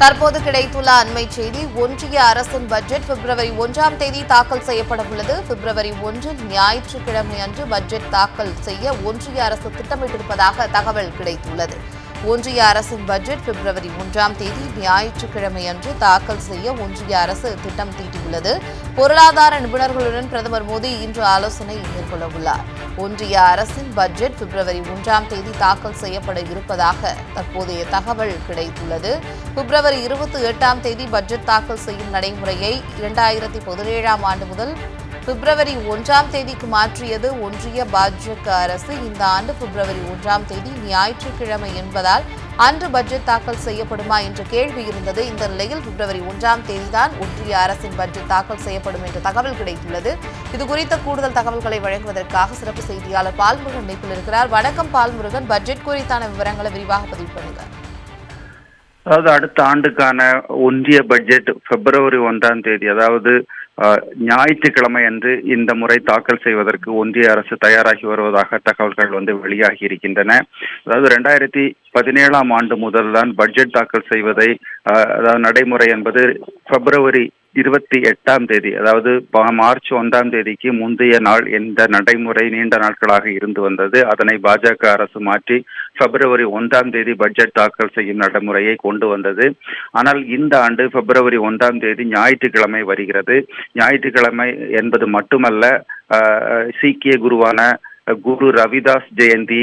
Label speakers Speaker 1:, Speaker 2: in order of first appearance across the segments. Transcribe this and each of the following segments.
Speaker 1: தற்போது கிடைத்துள்ள அண்மை செய்தி ஒன்றிய அரசின் பட்ஜெட் பிப்ரவரி ஒன்றாம் தேதி தாக்கல் செய்யப்பட உள்ளது. பிப்ரவரி ஒன்றில் ஞாயிற்றுக்கிழமை அன்று பட்ஜெட் தாக்கல் செய்ய ஒன்றிய அரசு திட்டமிட்டிருப்பதாக தகவல் கிடைத்துள்ளது. ஒன்றிய அரசின் பட்ஜெட் பிப்ரவரி ஒன்றாம் தேதி ஞாயிற்றுக்கிழமை அன்று தாக்கல் செய்ய ஒன்றிய அரசு திட்டம் தீட்டியுள்ளது. பொருளாதார நிபுணர்களுடன் பிரதமர் மோடி இன்று ஆலோசனை மேற்கொள்ளவுள்ளார் ஒன்றிய அரசின் பட்ஜெட் பிப்ரவரி ஒன்றாம் தேதி தாக்கல் செய்யப்பட இருப்பதாக தற்போதைய தகவல் கிடைத்துள்ளது. பிப்ரவரி இருபத்தி எட்டாம் தேதி பட்ஜெட் தாக்கல் செய்யும் நடைமுறையை இரண்டாயிரத்தி பதினேழாம் ஆண்டு முதல் பிப்ரவரி ஒன்றாம் தேதிக்கு மாற்றியது ஒன்றிய பாஜக அரசு. இந்த ஆண்டு பிப்ரவரி ஒன்றாம் தேதி ஞாயிற்றுக்கிழமை என்பதால் அன்று பட்ஜெட் தாக்கல் செய்யப்படுமா என்ற கேள்வி இருந்தது. இந்த நிலையில் பிப்ரவரி ஒன்றாம் தேதிதான் ஒன்றிய அரசின் பட்ஜெட் தாக்கல் செய்யப்படும் என்ற தகவல் கிடைத்துள்ளது. இது குறித்த கூடுதல் தகவல்களை வழங்குவதற்காக சிறப்பு செய்தியாளர் பால்முருகன் இணைப்பில் இருக்கிறார். வணக்கம் பால்முருகன். பட்ஜெட் குறித்தான விவரங்களை விரிவாக பதிவு பண்ணுங்க.
Speaker 2: அதாவது அடுத்த ஆண்டுக்கான ஒன்றிய பட்ஜெட் பிப்ரவரி ஒன்றாம் தேதி அதாவது ஞாயிற்றுக்கிழமை அன்று இந்த முறை தாக்கல் செய்வதற்கு ஒன்றிய அரசு தயாராகி வருவதாக தகவல்கள் வந்து வெளியாகி இருக்கின்றன. அதாவது ரெண்டாயிரத்தி பதினேழாம் ஆண்டு முதல்தான் பட்ஜெட் தாக்கல் செய்வதை அஹ், அதாவது நடைமுறை என்பது பிப்ரவரி இருபத்தி எட்டாம் தேதி அதாவது மார்ச் ஒன்றாம் தேதிக்கு முந்தைய நாள் இந்த நடைமுறை நீண்ட நாட்களாக இருந்து வந்தது. அதனை பாஜக அரசு மாற்றி பிப்ரவரி ஒன்றாம் தேதி பட்ஜெட் தாக்கல் செய்யும் நடைமுறையை கொண்டு வந்தது. ஆனால் இந்த ஆண்டு பிப்ரவரி ஒன்றாம் தேதி ஞாயிற்றுக்கிழமை வருகிறது. ஞாயிற்றுக்கிழமை என்பது மட்டுமல்ல சீக்கிய குருவான குரு ரவிதாஸ் ஜெயந்தி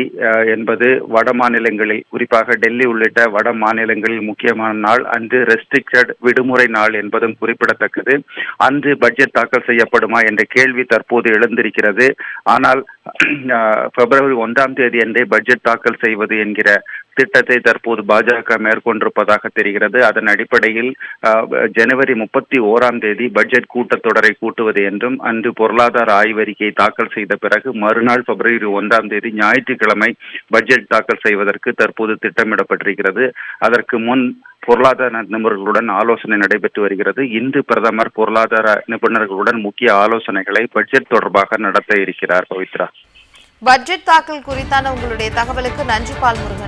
Speaker 2: என்பது வட மாநிலங்களில் குறிப்பாக டெல்லி உள்ளிட்ட வட மாநிலங்களில் முக்கியமான நாள். அன்று ரெஸ்ட்ரிக்டட் விடுமுறை நாள் என்பதும் குறிப்பிடத்தக்கது. அன்று பட்ஜெட் தாக்கல் செய்யப்படுமா என்ற கேள்வி தற்போது எழுந்திருக்கிறது. ஆனால் பிப்ரவரி ஒன்றாம் தேதி அன்றே பட்ஜெட் தாக்கல் செய்வது என்கிற திட்டத்தை தற்போது பாஜக மேற்கொண்டிருப்பதாக தெரிகிறது. அதன் அடிப்படையில் ஜனவரி முப்பத்தி ஓராம் தேதி பட்ஜெட் கூட்டத்தொடரை கூட்டுவது என்றும் அன்று பொருளாதார ஆய்வறிக்கை தாக்கல் செய்த பிறகு மறுநாள் பிப்ரவரி ஒன்றாம் தேதி ஞாயிற்றுக்கிழமை பட்ஜெட் தாக்கல் செய்வதற்கு தற்போது திட்டமிடப்பட்டிருக்கிறது. அதற்கு முன் பொருளாதார நிபுணர்களுடன் ஆலோசனை நடைபெற்று வருகிறது. இன்று பிரதமர் பொருளாதார நிபுணர்களுடன் முக்கிய ஆலோசனைகளை பட்ஜெட் தொடர்பாக நடத்த இருக்கிறார் பவித்ரா.
Speaker 1: பட்ஜெட் தாக்கல் குறித்தான உங்களுடைய தகவலுக்கு நன்றி பால்முருகன்